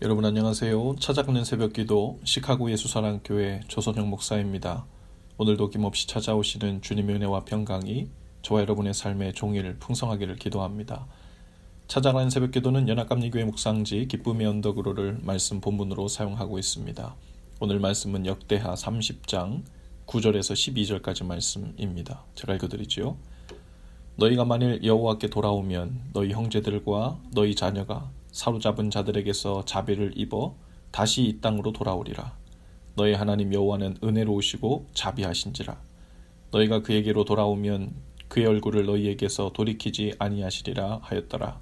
여러분 안녕하세요. 찾아가는 새벽기도 시카고 예수사랑교회 조선영 목사입니다. 오늘도 김없이 찾아오시는 주님의 은혜와 평강이 저와 여러분의 삶의 종일 풍성하기를 기도합니다. 찾아가는 새벽기도는 연합감리교회 묵상지 기쁨의 언덕으로를 말씀 본문으로 사용하고 있습니다. 오늘 말씀은 역대하 30장 9절에서 12절까지 말씀입니다. 제가 읽어드리지요. 너희가 만일 여호와께 돌아오면 너희 형제들과 너희 자녀가 사로잡은 자들에게서 자비를 입어 다시 이 땅으로 돌아오리라. 너희 하나님 여호와는 은혜로우시고 자비하신지라. 너희가 그에게로 돌아오면 그의 얼굴을 너희에게서 돌이키지 아니하시리라 하였더라.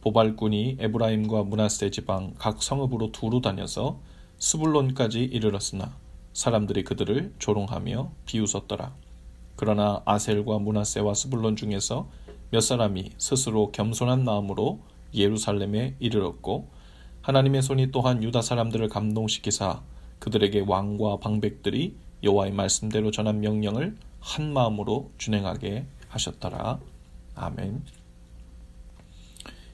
보발꾼이 에브라임과 문하세 지방 각 성읍으로 두루 다녀서 스불론까지 이르렀으나 사람들이 그들을 조롱하며 비웃었더라. 그러나 아셀과 문하세와 스불론 중에서 몇 사람이 스스로 겸손한 마음으로 예루살렘에 이르렀고 하나님의 손이 또한 유다 사람들을 감동시키사 그들에게 왕과 방백들이 여호와의 말씀대로 전한 명령을 한 마음으로 준행하게 하셨더라. 아멘.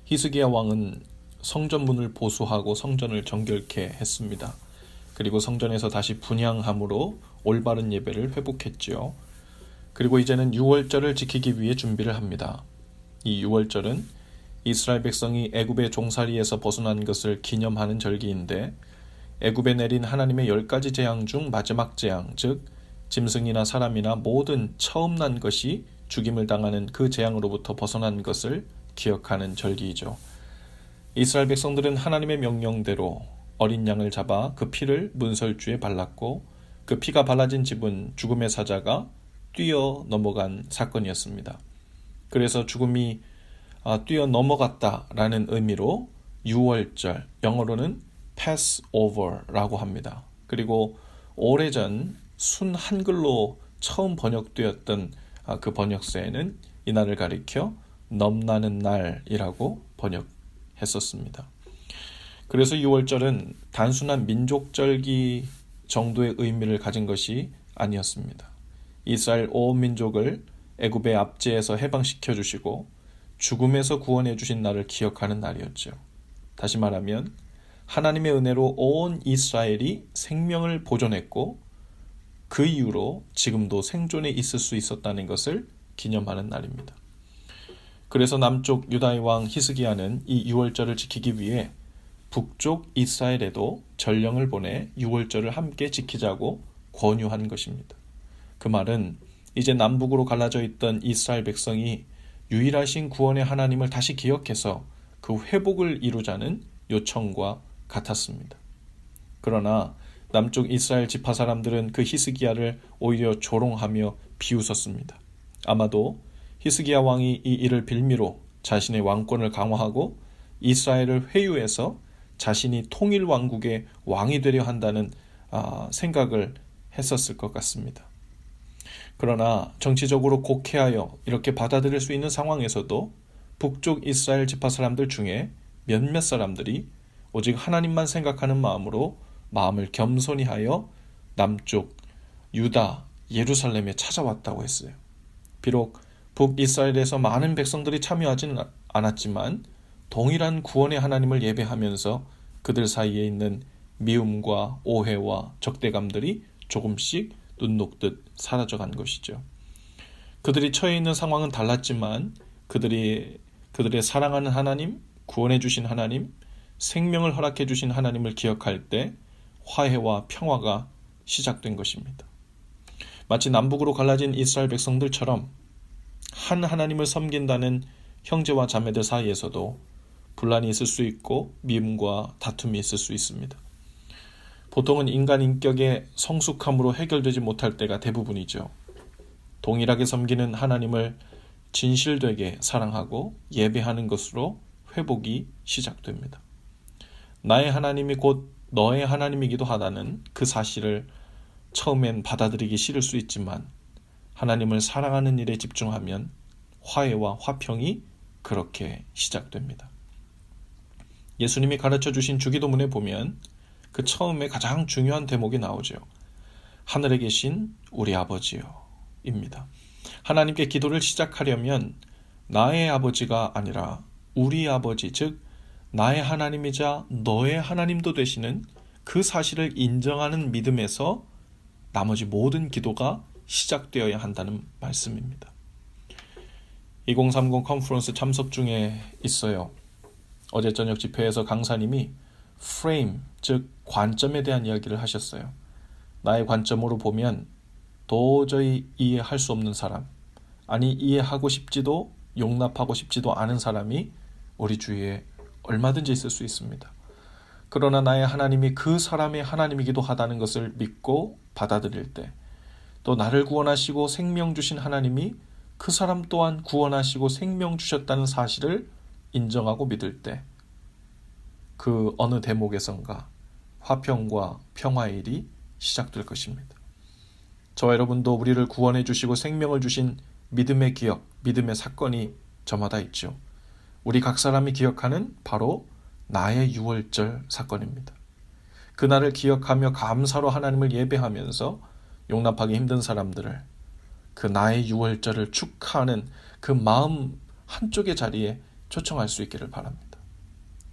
히스기야 왕은 성전문을 보수하고 성전을 정결케 했습니다. 그리고 성전에서 다시 분향함으로 올바른 예배를 회복했지요. 그리고 이제는 6월절을 지키기 위해 준비를 합니다. 이 6월절은 이스라엘 백성이 애굽의 종살이에서 벗어난 것을 기념하는 절기인데 애굽에 내린 하나님의 열 가지 재앙 중 마지막 재앙, 즉 짐승이나 사람이나 모든 처음 난 것이 죽임을 당하는 그 재앙으로부터 벗어난 것을 기억하는 절기이죠. 이스라엘 백성들은 하나님의 명령대로 어린 양을 잡아 그 피를 문설주에 발랐고 그 피가 발라진 집은 죽음의 사자가 뛰어 넘어간 사건이었습니다. 그래서 죽음이 뛰어 넘어갔다라는 의미로 6월절, 영어로는 Passover라고 합니다. 그리고 오래전 순 한글로 처음 번역되었던 그 번역서에는 이날을 가리켜 넘나는 날이라고 번역했었습니다. 그래서 6월절은 단순한 민족절기 정도의 의미를 가진 것이 아니었습니다. 이스라엘 온 민족을 애굽의 압제에서 해방시켜 주시고 죽음에서 구원해 주신 날을 기억하는 날이었죠. 다시 말하면 하나님의 은혜로 온 이스라엘이 생명을 보존했고 그 이후로 지금도 생존해 있을 수 있었다는 것을 기념하는 날입니다. 그래서 남쪽 유다의 왕 히스기야는 이 6월절을 지키기 위해 북쪽 이스라엘에도 전령을 보내 6월절을 함께 지키자고 권유한 것입니다. 그 말은 이제 남북으로 갈라져 있던 이스라엘 백성이 유일하신 구원의 하나님을 다시 기억해서 그 회복을 이루자는 요청과 같았습니다. 그러나 남쪽 이스라엘 지파 사람들은 그 히스기야를 오히려 조롱하며 비웃었습니다. 아마도 히스기야 왕이 이 일을 빌미로 자신의 왕권을 강화하고 이스라엘을 회유해서 자신이 통일 왕국의 왕이 되려 한다는 아, 생각을 했었을 것 같습니다. 그러나 정치적으로 곡해하여 이렇게 받아들일 수 있는 상황에서도 북쪽 이스라엘 지파 사람들 중에 몇몇 사람들이 오직 하나님만 생각하는 마음으로 마음을 겸손히 하여 남쪽 유다 예루살렘에 찾아왔다고 했어요. 비록 북이스라엘에서 많은 백성들이 참여하지는 않았지만 동일한 구원의 하나님을 예배하면서 그들 사이에 있는 미움과 오해와 적대감들이 조금씩 눈 녹듯 사라져간 것이죠. 그들이 처해 있는 상황은 달랐지만 그들이 그들의 사랑하는 하나님, 구원해 주신 하나님, 생명을 허락해 주신 하나님을 기억할 때 화해와 평화가 시작된 것입니다. 마치 남북으로 갈라진 이스라엘 백성들처럼 한 하나님을 섬긴다는 형제와 자매들 사이에서도 분란이 있을 수 있고 미움과 다툼이 있을 수 있습니다. 보통은 인간 인격의 성숙함으로 해결되지 못할 때가 대부분이죠. 동일하게 섬기는 하나님을 진실되게 사랑하고 예배하는 것으로 회복이 시작됩니다. 나의 하나님이 곧 너의 하나님이기도 하다는 그 사실을 처음엔 받아들이기 싫을 수 있지만 하나님을 사랑하는 일에 집중하면 화해와 화평이 그렇게 시작됩니다. 예수님이 가르쳐 주신 주기도문에 보면 그 처음에 가장 중요한 대목이 나오죠. 하늘에 계신 우리 아버지요. 입니다. 하나님께 기도를 시작하려면 나의 아버지가 아니라 우리 아버지, 즉, 나의 하나님이자 너의 하나님도 되시는 그 사실을 인정하는 믿음에서 나머지 모든 기도가 시작되어야 한다는 말씀입니다. 2030 컨퍼런스 참석 중에 있어요. 어제 저녁 집회에서 강사님이 프레임, 즉 관점에 대한 이야기를 하셨어요. 나의 관점으로 보면 도저히 이해할 수 없는 사람, 아니 이해하고 싶지도 용납하고 싶지도 않은 사람이 우리 주위에 얼마든지 있을 수 있습니다. 그러나 나의 하나님이 그 사람의 하나님이기도 하다는 것을 믿고 받아들일 때, 또 나를 구원하시고 생명 주신 하나님이 그 사람 또한 구원하시고 생명 주셨다는 사실을 인정하고 믿을 때, 그 어느 대목에선가 화평과 평화의 일이 시작될 것입니다. 저와 여러분도 우리를 구원해 주시고 생명을 주신 믿음의 기억, 믿음의 사건이 저마다 있죠. 우리 각 사람이 기억하는 바로 나의 유월절 사건입니다. 그날을 기억하며 감사로 하나님을 예배하면서 용납하기 힘든 사람들을 그 나의 유월절을 축하하는 그 마음 한쪽의 자리에 초청할 수 있기를 바랍니다.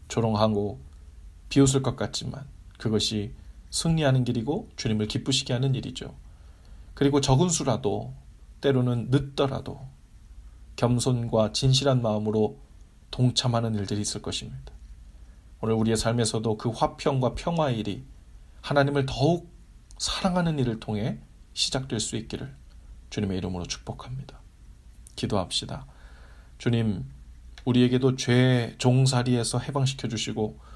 조롱하고 비웃을 것 같지만 그것이 승리하는 길이고 주님을 기쁘시게 하는 일이죠. 그리고 적은 수라도 때로는 늦더라도 겸손과 진실한 마음으로 동참하는 일들이 있을 것입니다. 오늘 우리의 삶에서도 그 화평과 평화의 일이 하나님을 더욱 사랑하는 일을 통해 시작될 수 있기를 주님의 이름으로 축복합니다. 기도합시다. 주님, 우리에게도 죄 종살이에서 해방시켜 주시고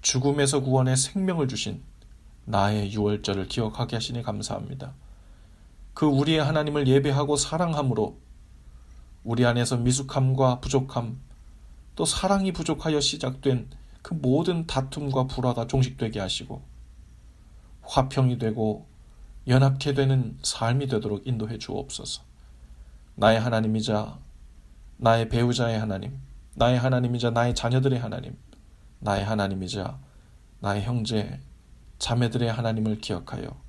죽음에서 구원해 생명을 주신 나의 유월절을 기억하게 하시니 감사합니다. 그 우리의 하나님을 예배하고 사랑함으로 우리 안에서 미숙함과 부족함 또 사랑이 부족하여 시작된 그 모든 다툼과 불화가 종식되게 하시고 화평이 되고 연합케 되는 삶이 되도록 인도해 주옵소서. 나의 하나님이자 나의 배우자의 하나님, 나의 하나님이자 나의 자녀들의 하나님, 나의 하나님이자 나의 형제, 자매들의 하나님을 기억하여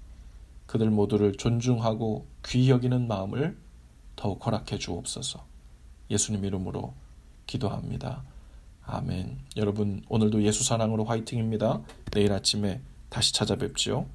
그들 모두를 존중하고 귀히 여기는 마음을 더욱 허락해 주옵소서. 예수님 이름으로 기도합니다. 아멘. 여러분 오늘도 예수 사랑으로 화이팅입니다. 내일 아침에 다시 찾아뵙지요.